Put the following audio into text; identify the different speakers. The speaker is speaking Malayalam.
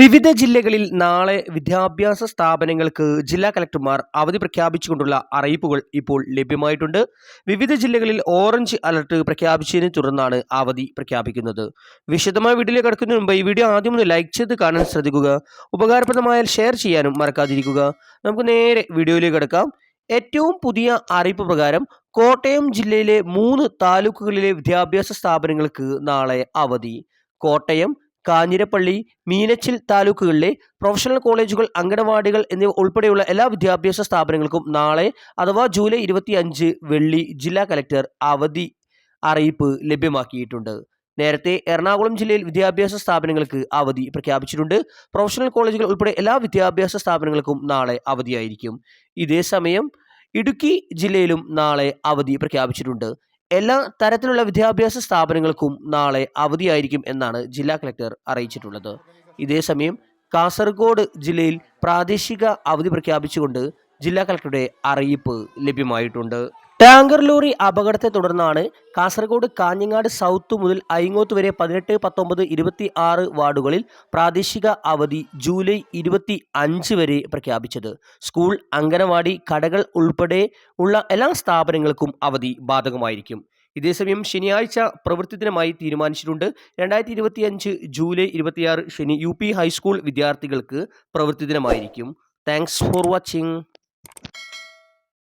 Speaker 1: വിവിധ ജില്ലകളിൽ നാളെ വിദ്യാഭ്യാസ സ്ഥാപനങ്ങൾക്ക് ജില്ലാ കലക്ടർമാർ അവധി പ്രഖ്യാപിച്ചുകൊണ്ടുള്ള അറിയിപ്പുകൾ ഇപ്പോൾ ലഭ്യമായിട്ടുണ്ട്. വിവിധ ജില്ലകളിൽ ഓറഞ്ച് അലർട്ട് പ്രഖ്യാപിച്ചതിനെ തുടർന്നാണ് അവധി പ്രഖ്യാപിക്കുന്നത്. വിശദമായ വീഡിയോ കിടക്കുന്നതിന് മുമ്പ് ഈ വീഡിയോ ആദ്യം ഒന്ന് ലൈക്ക് ചെയ്ത് കാണാൻ ശ്രദ്ധിക്കുക. ഉപകാരപ്രദമായാൽ ഷെയർ ചെയ്യാനും മറക്കാതിരിക്കുക. നമുക്ക് നേരെ വീഡിയോയിലേക്ക് കിടക്കാം. ഏറ്റവും പുതിയ അറിയിപ്പ് പ്രകാരം കോട്ടയം ജില്ലയിലെ മൂന്ന് താലൂക്കുകളിലെ വിദ്യാഭ്യാസ സ്ഥാപനങ്ങൾക്ക് നാളെ അവധി. കോട്ടയം കാഞ്ഞിരപ്പള്ളി മീനച്ചിൽ താലൂക്കുകളിലെ പ്രൊഫഷണൽ കോളേജുകൾ അങ്കണവാടികൾ എന്നിവ ഉൾപ്പെടെയുള്ള എല്ലാ വിദ്യാഭ്യാസ സ്ഥാപനങ്ങൾക്കും നാളെ അഥവാ ജൂലൈ ഇരുപത്തി അഞ്ച് വെള്ളി ജില്ലാ കലക്ടർ അവധി അറിയിപ്പ് ലഭ്യമാക്കിയിട്ടുണ്ട്. നേരത്തെ എറണാകുളം ജില്ലയിൽ വിദ്യാഭ്യാസ സ്ഥാപനങ്ങൾക്ക് അവധി പ്രഖ്യാപിച്ചിട്ടുണ്ട്. പ്രൊഫഷണൽ കോളേജുകൾ ഉൾപ്പെടെ എല്ലാ വിദ്യാഭ്യാസ സ്ഥാപനങ്ങൾക്കും നാളെ അവധിയായിരിക്കും. ഇതേസമയം ഇടുക്കി ജില്ലയിലും നാളെ അവധി പ്രഖ്യാപിച്ചിട്ടുണ്ട്. എല്ലാ തരത്തിലുള്ള വിദ്യാഭ്യാസ സ്ഥാപനങ്ങൾക്കും നാളെ അവധിയായിരിക്കും എന്നാണ് ജില്ലാ കളക്ടർ അറിയിച്ചിട്ടുള്ളത്. ഇതേസമയം കാസർഗോഡ് ജില്ലയിൽ പ്രാദേശിക അവധി പ്രഖ്യാപിച്ചുകൊണ്ട് ജില്ലാ കളക്ടറുടെ അറിയിപ്പ് ലഭ്യമായിട്ടുണ്ട്. ടാങ്കർ ലോറി അപകടത്തെ തുടർന്നാണ് കാസർഗോഡ് കാഞ്ഞങ്ങാട് സൗത്ത് മുതൽ അയിങ്ങോത്ത് വരെ പതിനെട്ട് പത്തൊമ്പത് ഇരുപത്തി ആറ് വാർഡുകളിൽ പ്രാദേശിക അവധി ജൂലൈ ഇരുപത്തി അഞ്ച് വരെ പ്രഖ്യാപിച്ചത്. സ്കൂൾ അംഗനവാടി കടകൾ ഉൾപ്പെടെ ഉള്ള എല്ലാ സ്ഥാപനങ്ങൾക്കും അവധി ബാധകമായിരിക്കും. ഇതേസമയം ശനിയാഴ്ച പ്രവൃത്തിദിനമായി തീരുമാനിച്ചിട്ടുണ്ട്. രണ്ടായിരത്തി ഇരുപത്തിയഞ്ച് ജൂലൈ ഇരുപത്തിയാറ് ശനി യു പി ഹൈസ്കൂൾ വിദ്യാർത്ഥികൾക്ക് പ്രവൃത്തിദിനമായിരിക്കും. Thanks for watching